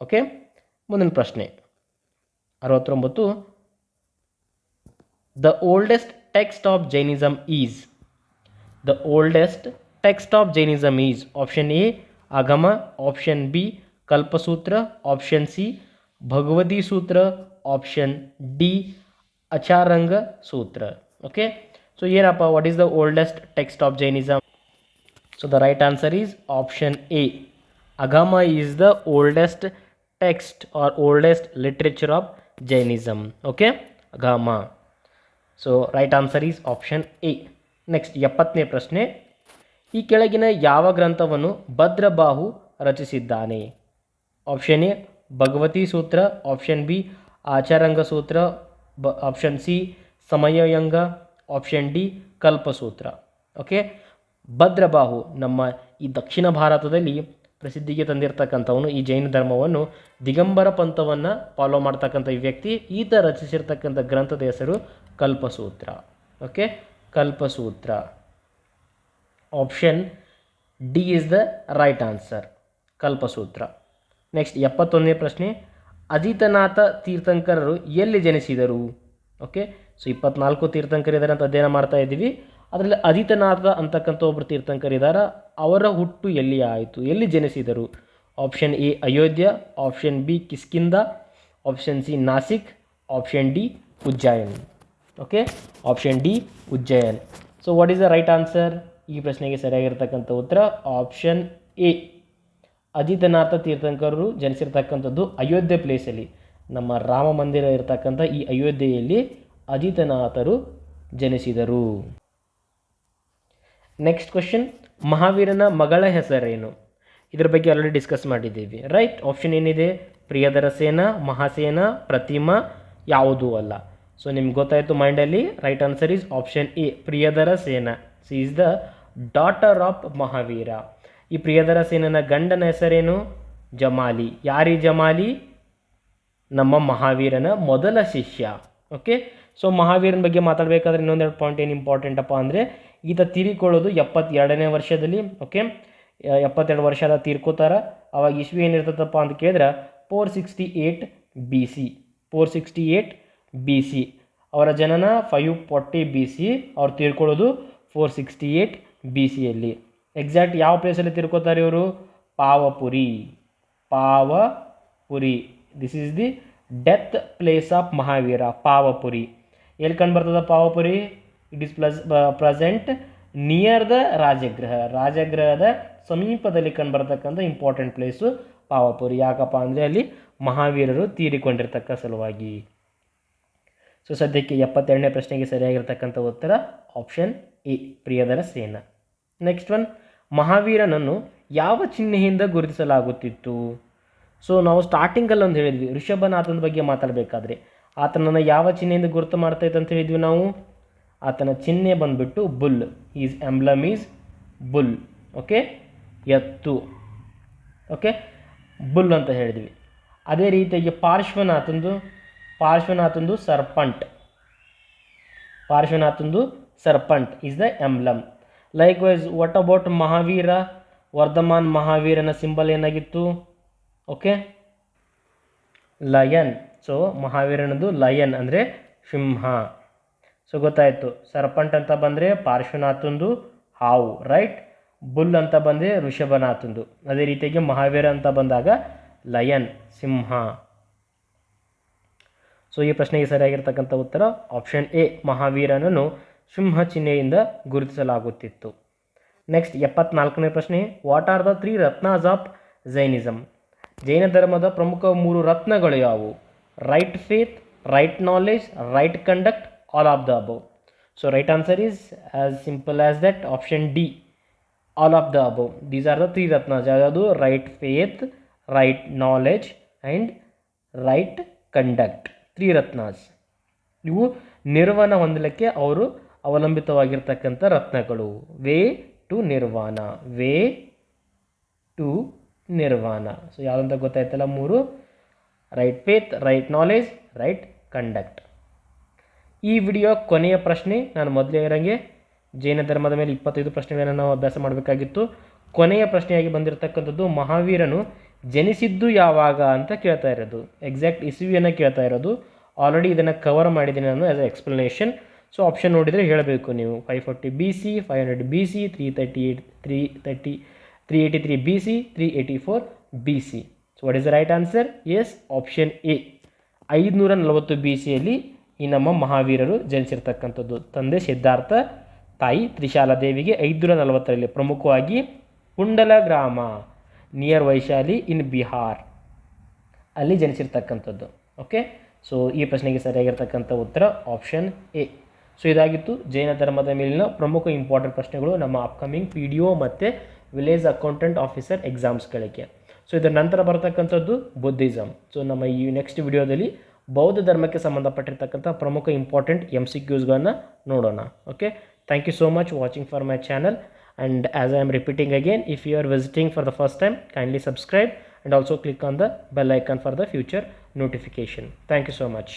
okay ಮುಂದಿನ ಪ್ರಶ್ನೆ. ಅರವತ್ತೊಂಬತ್ತು. The oldest text of Jainism is the oldest text of Jainism is option A Agama option B Kalpasutra option C Bhagavati Sutra option D Acharanga Sutra okay so ಏನಪ್ಪ what is the oldest text of Jainism so the right answer is option A Agama is the oldest text or oldest literature of Jainism okay Agama so right answer is option A next ಎಪ್ಪತ್ತನೇ ಪ್ರಶ್ನೆ. ಈ ಕೆಳಗಿನ ಯಾವ ಗ್ರಂಥವನ್ನು Bhadrabahu ರಚಿಸಿದ್ದಾನೆ? Option A Bhagavati Sutra option B sutra ಬ option C Samavayanga option D Kalpasutra okay Bhadrabahu ನಮ್ಮ ಈ ದಕ್ಷಿಣ ಭಾರತದಲ್ಲಿ ಪ್ರಸಿದ್ಧಿಗೆ ತಂದಿರತಕ್ಕಂಥವನು ಈ ಜೈನ ಧರ್ಮವನ್ನು ದಿಗಂಬರ ಪಂಥವನ್ನು ಫಾಲೋ ಮಾಡ್ತಕ್ಕಂಥ ಈ ವ್ಯಕ್ತಿ. ಈತ ರಚಿಸಿರ್ತಕ್ಕಂಥ ಗ್ರಂಥದ ಹೆಸರು Kalpasutra okay Kalpasutra option D is the right answer Kalpasutra next ಎಪ್ಪತ್ತೊಂದನೇ ಪ್ರಶ್ನೆ. ಅಜಿತನಾಥ ತೀರ್ಥಂಕರರು ಎಲ್ಲಿ ಜನಿಸಿದರು? ಓಕೆ ಸೊ ಇಪ್ಪತ್ನಾಲ್ಕು ತೀರ್ಥಂಕರಿದ್ದಾರೆ ಅಂತ ಅಧ್ಯಯನ ಮಾಡ್ತಾ ಇದ್ದೀವಿ. ಅದರಲ್ಲಿ ಅಜಿತನಾಥ ಅಂತಕ್ಕಂಥ ಒಬ್ಬರು ತೀರ್ಥಂಕರಿದ್ದಾರೆ ಅವರ ಹುಟ್ಟು ಎಲ್ಲಿ ಆಯಿತು? ಎಲ್ಲಿ ಜನಿಸಿದರು? Option A Ayodhya. Option B Kishkindha option C Nashik. Option D Ujjain. Okay option D Ujjain. So what is the right answer ಈ ಪ್ರಶ್ನೆಗೆ ಸರಿಯಾಗಿರ್ತಕ್ಕಂಥ ಉತ್ತರ ಆಪ್ಷನ್ ಎ ಅಜಿತನಾಥ ತೀರ್ಥಂಕರರು ಜನಿಸಿರ್ತಕ್ಕಂಥದ್ದು ಅಯೋಧ್ಯೆ ಪ್ಲೇಸಲ್ಲಿ ನಮ್ಮ ರಾಮ ಮಂದಿರ ಇರತಕ್ಕಂಥ ಈ ಅಯೋಧ್ಯೆಯಲ್ಲಿ ಅಜಿತನಾಥರು ಜನಿಸಿದರು. ನೆಕ್ಸ್ಟ್ ಕ್ವಶನ್ ಮಹಾವೀರನ ಮಗಳ ಹೆಸರೇನು? ಇದ್ರ ಬಗ್ಗೆ ಆಲ್ರೆಡಿ ಡಿಸ್ಕಸ್ ಮಾಡಿದ್ದೀವಿ. ರೈಟ್ ಆಪ್ಷನ್ ಏನಿದೆ? ಪ್ರಿಯದರ ಸೇನ, ಮಹಾಸೇನ, ಪ್ರತಿಮಾ ಯಾವುದೂ ಅಲ್ಲ. ಸೊ ನಿಮ್ಗೆ ಗೊತ್ತಾಯಿತು ಮೈಂಡಲ್ಲಿ right answer is option A Priyadarshana. She is the daughter of Mahavira. ಈ ಪ್ರಿಯದರ ಸೇನನ ಗಂಡನ ಹೆಸರೇನು? ಜಮಾಲಿ. ಯಾರಿ ಜಮಾಲಿ? ನಮ್ಮ ಮಹಾವೀರನ ಮೊದಲ ಶಿಷ್ಯ. ಓಕೆ ಸೊ ಮಹಾವೀರನ ಬಗ್ಗೆ ಮಾತಾಡಬೇಕಾದ್ರೆ ಇನ್ನೊಂದೆರಡು ಪಾಯಿಂಟ್ ಏನು ಇಂಪಾರ್ಟೆಂಟ್ ಅಪ್ಪ ಅಂದರೆ, ಈತ ತೀರಿಕೊಳ್ಳೋದು ಎಪ್ಪತ್ತೆರಡನೇ ವರ್ಷದಲ್ಲಿ. ಓಕೆ ಎಪ್ಪತ್ತೆರಡು ವರ್ಷದ ತೀರ್ಕೋತಾರ. ಅವಾಗ ಇಸ್ವಿ ಏನಿರ್ತದಪ್ಪ ಅಂತ ಕೇಳಿದ್ರೆ four sixty eight B C four sixty eight B C ಅವರ ಜನನ ಫೈವ್ ಫಾರ್ಟಿ ಬಿ ಸಿ ಅವ್ರು ತೀರ್ಕೊಳ್ಳೋದು ಫೋರ್ ಸಿಕ್ಸ್ಟಿ ಏಯ್ಟ್ ಬಿ ಸಿಯಲ್ಲಿ ಎಕ್ಸಾಕ್ಟ್ ಯಾವ ಪ್ಲೇಸಲ್ಲಿ ತಿರ್ಕೋತಾರೆ ಇವರು? Pavapuri. Pavapuri. This is the death place of Mahavira Pavapuri. ಎಲ್ಲಿ ಕಂಡು ಬರ್ತದ Pavapuri? It is plus present near the Rajagriha ರಾಜಗೃಹದ ಸಮೀಪದಲ್ಲಿ ಕಂಡು ಬರ್ತಕ್ಕಂಥ ಇಂಪಾರ್ಟೆಂಟ್ ಪ್ಲೇಸು ಪಾವಪುರಿ. ಯಾಕಪ್ಪ ಅಂದರೆ ಅಲ್ಲಿ ಮಹಾವೀರರು ತೀರಿಕೊಂಡಿರ್ತಕ್ಕ ಸಲುವಾಗಿ. ಸೊ ಸದ್ಯಕ್ಕೆ ಎಪ್ಪತ್ತೆರಡನೇ ಪ್ರಶ್ನೆಗೆ ಸರಿಯಾಗಿರ್ತಕ್ಕಂಥ ಉತ್ತರ option A Priyadarshana next one ಮಹಾವೀರನನ್ನು ಯಾವ ಚಿಹ್ನೆಯಿಂದ ಗುರುತಿಸಲಾಗುತ್ತಿತ್ತು? ಸೊ ನಾವು ಸ್ಟಾರ್ಟಿಂಗಲ್ಲಿ ಒಂದು ಹೇಳಿದ್ವಿ. ಋಷಭನಾಥನ ಬಗ್ಗೆ ಮಾತಾಡಬೇಕಾದ್ರೆ, ಆತನನ್ನು ಯಾವ ಚಿಹ್ನೆಯಿಂದ ಗುರುತು ಮಾಡ್ತಾ ಅಂತ ಹೇಳಿದ್ವಿ ನಾವು? ಆತನ ಚಿಹ್ನೆ ಬಂದುಬಿಟ್ಟು bull. Is emblem is bull. Okay ಎತ್ತು. ಓಕೆ ಬುಲ್ ಅಂತ ಹೇಳಿದ್ವಿ. ಅದೇ ರೀತಿಯಾಗಿ ಪಾರ್ಶ್ವನಾಥಂದು ಪಾರ್ಶ್ವನಾಥಂದು serpent. ಪಾರ್ಶ್ವನಾಥಂದು serpent is the emblem likewise what about Mahavira Vardhaman ಮಹಾವೀರನ symbol ಏನಾಗಿತ್ತು? ಓಕೆ ಲಯನ್ ಸೊ ಮಹಾವೀರನದು ಲಯನ್ ಅಂದರೆ ಸಿಂಹ. ಸೊ ಗೊತ್ತಾಯಿತು. ಸರ್ಪಂಟ್ ಅಂತ ಬಂದರೆ ಪಾರ್ಶ್ವನಾಥಂದು ಹಾವು ರೈಟ್ ಬುಲ್ ಅಂತ ಬಂದರೆ ಋಷಭನಾಥಂದು. ಅದೇ ರೀತಿಯಾಗಿ ಮಹಾವೀರ ಅಂತ ಬಂದಾಗ ಲಯನ್ ಸಿಂಹ. ಸೊ ಈ ಪ್ರಶ್ನೆಗೆ ಸರಿಯಾಗಿರ್ತಕ್ಕಂಥ ಉತ್ತರ ಆಪ್ಷನ್ ಎ ಮಹಾವೀರನನ್ನು ಸಿಂಹ ಚಿಹ್ನೆಯಿಂದ ಗುರುತಿಸಲಾಗುತ್ತಿತ್ತು. ನೆಕ್ಸ್ಟ್ ಎಪ್ಪತ್ನಾಲ್ಕನೇ ಪ್ರಶ್ನೆ. What are the three ratnas of Jainism ಜೈನ ಧರ್ಮದ ಪ್ರಮುಖ ಮೂರು ರತ್ನಗಳು ಯಾವುವು? Right faith right knowledge right conduct all of the above so right answer is as simple as that option D all of the above these are the three ratnas ಯಾವುದು right faith right knowledge and right conduct three ratnas ಇವು ನಿರ್ವಹಣ ಹೊಂದಲಿಕ್ಕೆ ಅವರು ಅವಲಂಬಿತವಾಗಿರ್ತಕ್ಕಂಥ ರತ್ನಗಳು. Way to nirvana. Way to nirvana. So ಯಾವುದಂತ ಗೊತ್ತಾಯ್ತಲ್ಲ ಮೂರು? Right faith right knowledge right conduct ಈ ವಿಡಿಯೋ ಕೊನೆಯ ಪ್ರಶ್ನೆ. ನಾನು ಮೊದಲೇ ಇರೋಂಗೆ ಜೈನ ಧರ್ಮದ ಮೇಲೆ ಇಪ್ಪತ್ತೈದು ಪ್ರಶ್ನೆಗಳನ್ನು ನಾವು ಅಭ್ಯಾಸ ಮಾಡಬೇಕಾಗಿತ್ತು. ಕೊನೆಯ ಪ್ರಶ್ನೆಯಾಗಿ ಬಂದಿರತಕ್ಕಂಥದ್ದು, ಮಹಾವೀರನು ಜನಿಸಿದ್ದು ಯಾವಾಗ ಅಂತ ಕೇಳ್ತಾ ಇರೋದು. ಎಕ್ಸಾಕ್ಟ್ ಇಸುವಿಯನ್ನು ಕೇಳ್ತಾ ಇರೋದು. ಆಲ್ರೆಡಿ ಇದನ್ನು ಕವರ್ ಮಾಡಿದ್ದೀನಿ ನಾನು as a explanation so option ನೋಡಿದರೆ ಹೇಳಬೇಕು ನೀವು. Five forty B C five hundred B C three thirty eight three thirty three eighty three B C three eighty four B C so what is the right answer yes option A ಐದುನೂರ ನಲವತ್ತು B ಸಿಯಲ್ಲಿ ಈ ನಮ್ಮ ಮಹಾವೀರರು ಜನಿಸಿರ್ತಕ್ಕಂಥದ್ದು. ತಂದೆ ಸಿದ್ಧಾರ್ಥ, ತಾಯಿ ತ್ರಿಶಾಲಾದೇವಿಗೆ ಐದುನೂರ ನಲವತ್ತರಲ್ಲಿ ಪ್ರಮುಖವಾಗಿ ಕುಂಡಲ ಗ್ರಾಮ ನಿಯರ್ ವೈಶಾಲಿ ಇನ್ ಬಿಹಾರ್ ಅಲ್ಲಿ ಜನಿಸಿರ್ತಕ್ಕಂಥದ್ದು. ಓಕೆ ಸೊ ಈ ಪ್ರಶ್ನೆಗೆ ಸರಿಯಾಗಿರ್ತಕ್ಕಂಥ ಉತ್ತರ ಆಪ್ಷನ್ ಎ ಸೊ ಇದಾಗಿತ್ತು ಜೈನ ಧರ್ಮದ ಮೇಲಿನ ಪ್ರಮುಖ ಇಂಪಾರ್ಟೆಂಟ್ ಪ್ರಶ್ನೆಗಳು ನಮ್ಮ ಅಪ್ಕಮಿಂಗ್ ಪಿ ಡಿ ಒ ಮತ್ತು ವಿಲೇಜ್ ಅಕೌಂಟೆಂಟ್ ಆಫೀಸರ್ ಎಕ್ಸಾಮ್ಸ್ಗಳಿಗೆ ಸೊ ಇದರ ನಂತರ ಬರತಕ್ಕಂಥದ್ದು ಬುದ್ಧಿಸಮ್ ಸೊ ನಮ್ಮ ಈ ನೆಕ್ಸ್ಟ್ ವಿಡಿಯೋದಲ್ಲಿ ಬೌದ್ಧ ಧರ್ಮಕ್ಕೆ ಸಂಬಂಧಪಟ್ಟಿರ್ತಕ್ಕಂಥ ಪ್ರಮುಖ ಇಂಪಾರ್ಟೆಂಟ್ ಎಂ ಸಿ ಕ್ಯೂಸ್ಗಳನ್ನು ನೋಡೋಣ. Okay thank you so much watching for my channel and as I am repeating again if you are visiting for the first time kindly subscribe and also click on the bell icon for the future notification. Thank you so much.